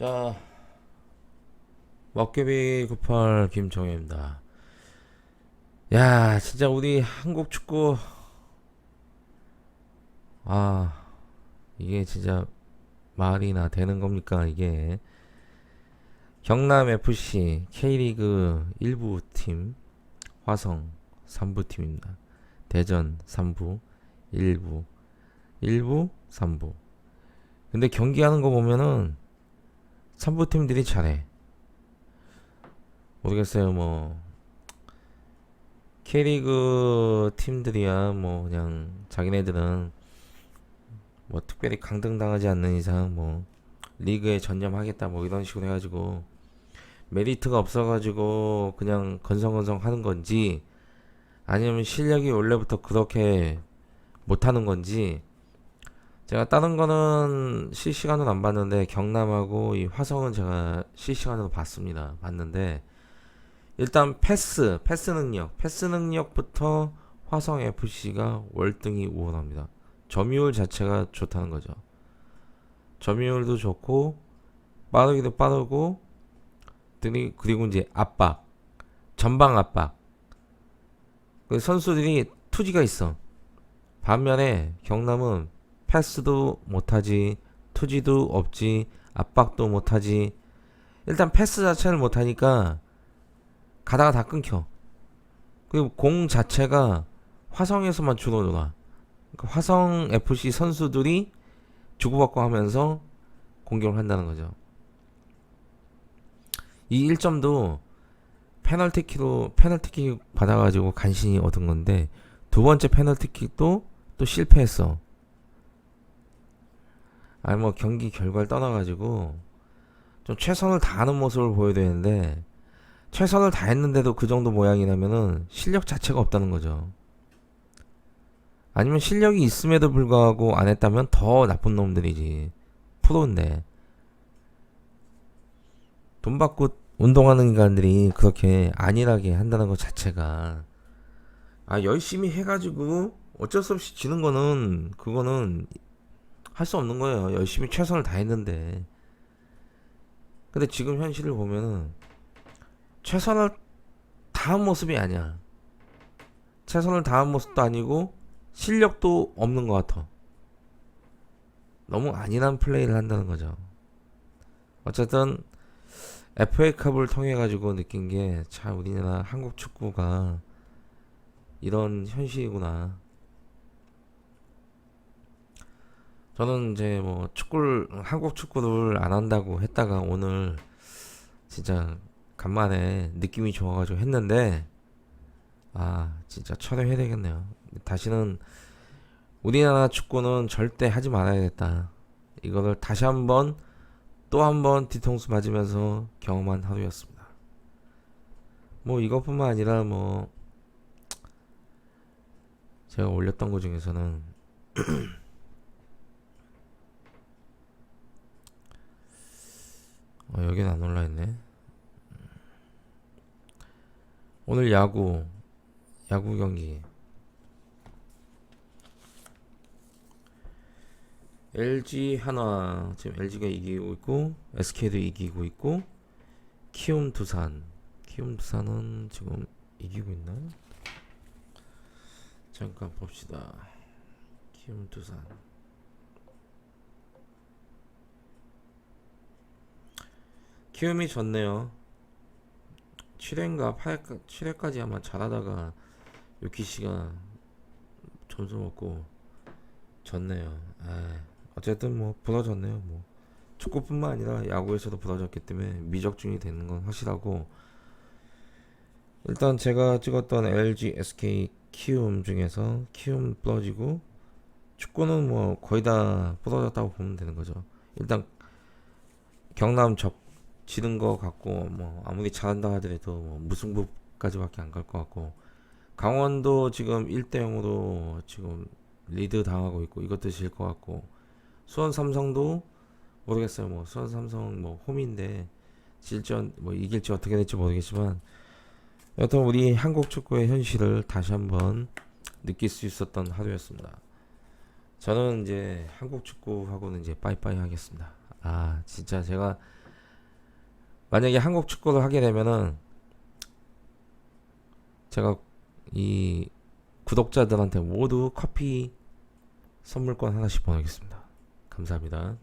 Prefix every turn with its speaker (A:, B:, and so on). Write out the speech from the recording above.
A: 자, 먹개비 98 김정혜입니다. 야, 진짜 우리 한국 축구 아, 이게 진짜 말이나 되는 겁니까, 이게. 경남 FC K리그 1부 팀 화성 3부 팀입니다. 대전 3부 1부 1부 3부. 근데 경기하는 거 보면은 3부 팀들이 잘해. 모르겠어요, 뭐. K리그 팀들이야, 뭐, 그냥, 자기네들은, 뭐, 특별히 강등당하지 않는 이상, 뭐, 리그에 전념하겠다, 뭐, 이런 식으로 해가지고, 메리트가 없어가지고, 그냥 건성건성 하는 건지, 아니면 실력이 원래부터 그렇게 못하는 건지, 제가 다른 거는 실시간으로 안 봤는데 경남하고 이 화성은 제가 실시간으로 봤습니다. 봤는데 일단 패스, 패스 능력, 패스 능력부터 화성 FC가 월등히 우월합니다. 점유율 자체가 좋다는 거죠. 점유율도 좋고 빠르기도 빠르고 그리- 그리고 이제 압박, 전방 압박. 그 선수들이 투지가 있어. 반면에 경남은 패스도 못하지, 투지도 없지, 압박도 못하지. 일단 패스 자체를 못하니까 가다가 다 끊겨. 그리고 공 자체가 화성에서만 주로 놀아. 그러니까 화성 FC 선수들이 주고받고 하면서 공격을 한다는 거죠. 이 1점도 페널티킥으로 페널티킥 받아가지고 간신히 얻은 건데 두 번째 페널티킥도 또 실패했어. 아니 뭐 경기 결과를 떠나가지고 좀 최선을 다하는 모습을 보여야 되는데 최선을 다했는데도 그 정도 모양이라면은 실력 자체가 없다는 거죠. 아니면 실력이 있음에도 불구하고 안 했다면 더 나쁜 놈들이지. 프로인데 돈 받고 운동하는 인간들이 그렇게 안일하게 한다는 것 자체가 아 열심히 해가지고 어쩔 수 없이 지는 거는 그거는 할 수 없는 거예요. 열심히 최선을 다했는데. 근데 지금 현실을 보면은 최선을 다한 모습이 아니야. 최선을 다한 모습도 아니고 실력도 없는 것 같아. 너무 안일한 플레이를 한다는 거죠. 어쨌든 FA컵을 통해 가지고 느낀 게 참 우리나라 한국 축구가 이런 현실이구나. 저는 이제 뭐 축구를 한국 축구를 안 한다고 했다가 오늘 진짜 간만에 느낌이 좋아가지고 했는데 아 진짜 철회해야 되겠네요. 다시는 우리나라 축구는 절대 하지 말아야겠다. 이거를 다시 한번 또 한 번 뒤통수 맞으면서 경험한 하루였습니다. 뭐 이것뿐만 아니라 뭐 제가 올렸던 것 중에서는 어, 여기는 안 올라있네. 오늘 야구, 야구 경기. LG 하나, 지금 LG가 이기고 있고, SK도 이기고 있고, 키움 두산. 키움 두산은 지금 이기고 있나? 잠깐 봅시다. 키움 두산. 키움이 졌네요. 7회인가 8회, 7회까지 아마 잘하다가 요키시가 점수 먹고 졌네요. 아, 어쨌든 뭐 부러졌네요. 뭐 축구뿐만 아니라 야구에서도 부러졌기 때문에 미적중이 되는 건 확실하고 일단 제가 찍었던 LG, SK, 키움 중에서 키움 부러지고 축구는 뭐 거의 다 부러졌다고 보면 되는 거죠. 일단 경남 적 지는 거 같고 뭐 아무리 잘한다 하더라도 뭐 무승부까지밖에 안 갈 것 같고 강원도 지금 1대 0으로 지금 리드 당하고 있고 이것도 질 것 같고 수원 삼성도 모르겠어요 뭐 수원 삼성 뭐 홈인데 질지 뭐 이길지 어떻게 될지 모르겠지만 여튼 우리 한국 축구의 현실을 다시 한번 느낄 수 있었던 하루였습니다. 저는 이제 한국 축구하고는 이제 빠이빠이 하겠습니다. 아 진짜 제가 만약에 한국 축구를 하게 되면은 제가 이 구독자들한테 모두 커피 선물권 하나씩 보내겠습니다. 감사합니다.